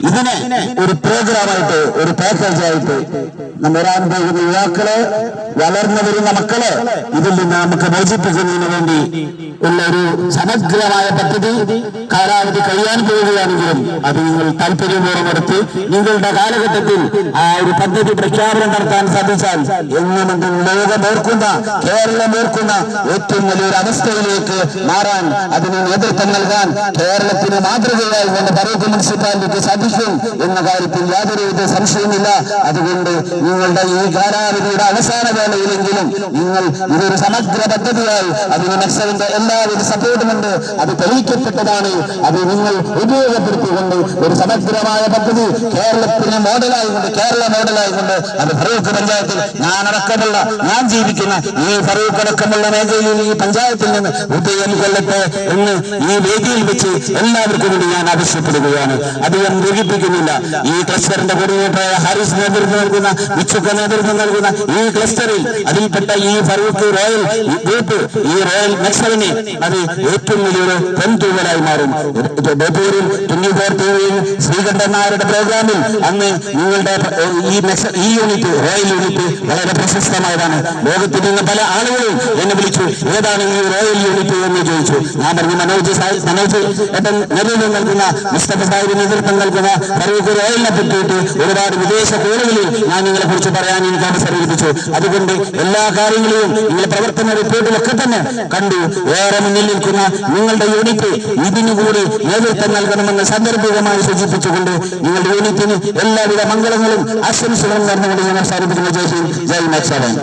ഇതിനെ ഒരു പ്രോഗ്രാമായിട്ട് ഒരു പാക്കേജ് ആയിട്ട് നമ്മൾ വരാൻ പോകുന്ന യുവാക്കളെ വളർന്നു വരുന്ന മക്കളെ ഇതിൽ നിന്ന് നമുക്ക് മോചിപ്പിക്കുന്നതിന് വേണ്ടി ഉള്ള ഒരു സമഗ്രമായ പദ്ധതി കാലാവധി കഴിയാൻ പോവുകയാണെങ്കിലും അത് നിങ്ങൾ താല്പര്യപൂർവം എടുത്ത് നിങ്ങളുടെ കാലഘട്ടത്തിൽ ആ ഒരു പദ്ധതി പ്രഖ്യാപനം നടത്താൻ സാധിച്ചാൽ എന്നും ലോകം ഓർക്കുന്ന കേരളം ഓർക്കുന്ന ഏറ്റവും വലിയൊരു അവസ്ഥയിലേക്ക് മാറാൻ അതിന് നേതൃത്വം നൽകാൻ കേരളത്തിന് മാതൃകയായി കൊണ്ട് പറയൂക്ക് മുനിസിപ്പാലിറ്റിക്ക് സാധിക്കും. എന്ന കാര്യത്തിൽ യാതൊരുവിധ സംശയമില്ല അതുകൊണ്ട് നിങ്ങളുടെ ഈ കാലാവധിയുടെ അവസാന വേളയിലെങ്കിലും നിങ്ങൾ ഇതൊരു സമഗ്ര പദ്ധതിയായി അതിന് നക്സലിന്റെ എല്ലാവിധ സപ്പോർട്ടുമുണ്ട് അത് തെളിയിക്കപ്പെട്ടതാണ്. അത് നിങ്ങൾ ഉപയോഗപ്പെടുത്തിക്കൊണ്ട് ഒരു സമഗ്രമായ പദ്ധതി കേരളത്തിന് മോഡലായിക്കൊണ്ട് കേരള മോഡലായിക്കൊണ്ട് അത് ഫറൂഖ് പഞ്ചായത്തിൽ ഞാൻ അടക്കമുള്ള ഞാൻ ജീവിക്കുന്ന ഈ ഫറൂഖ് അടക്കമുള്ള മേഖലയിൽ ഈ പഞ്ചായത്തിൽ നിന്ന് ഉദയം കൊല്ലട്ടെ എന്ന് ഈ വേദിയിൽ വെച്ച് എല്ലാവർക്കും കൂടി ഞാൻ ആവശ്യപ്പെടുകയാണ്. അധികം ദീപിപ്പിക്കുന്നില്ല ഈ ക്ലസ്റ്ററിന്റെ കോർഡിനേറ്ററായ ഹാരിസ് നേതൃത്വം നൽകുന്ന മിച്ചുക്ക നേതൃത്വം നൽകുന്ന ഈ ക്ലസ്റ്ററിൽ അതിൽപ്പെട്ട ഈ ഫറൂഖ് റോയൽ ഗ്രൂപ്പ് ഈ റോയൽ നക്സലിനെ അത് ഏറ്റവും വലിയൊരു പെൺതൂവലായി മാറും. ബേപ്പൂരിൽ ട്വന്റി ഫോർ ശ്രീകണ്ഠൻ നായരുടെ പ്രോഗ്രാമിൽ അന്ന് നിങ്ങളുടെ ഈ ഈ യൂണിറ്റ് റോയൽ യൂണിറ്റ് വളരെ പ്രശസ്തമായതാണ്. ലോകത്തിൽ നിന്ന് പല ആളുകളും എന്നെ വിളിച്ചു ഏതാണ് ഈ റോയൽ യൂണിറ്റ് എന്ന് ചോദിച്ചു. ഞാൻ പറഞ്ഞു മനോജ് മനോജ് ഏട്ടൻ നേതൃത്വം നൽകുന്ന മുസ്തഫ സാഹിബ് നേതൃത്വം നൽകുന്ന ഫറൂഖ് റോയലിനെ പറ്റിയിട്ട് ഒരുപാട് വിദേശ കോളുകളിൽ ഞാൻ നിങ്ങളെ കുറിച്ച് പറയാൻ എനിക്ക് അവസരം അതുകൊണ്ട് എല്ലാ കാര്യങ്ങളെയും നിങ്ങൾ പ്രവർത്തന റിപ്പോർട്ടിലൊക്കെ തന്നെ കണ്ടു. ഏറെ മുന്നിൽ നിൽക്കുന്ന നിങ്ങളുടെ യൂണിറ്റ് ഇതിനു കൂടി നേതൃത്വം നൽകണമെന്ന് സന്ദർഭികമായി സൂചിപ്പിച്ചുകൊണ്ട് നിങ്ങളുടെ യൂണിറ്റിന് എല്ലാവിധ മംഗളങ്ങളും ആശംസകളും നടന്നുകൊണ്ട് ഞാൻ അവസാനിപ്പിക്കുന്ന. ജയ് ഹിന്ദ്.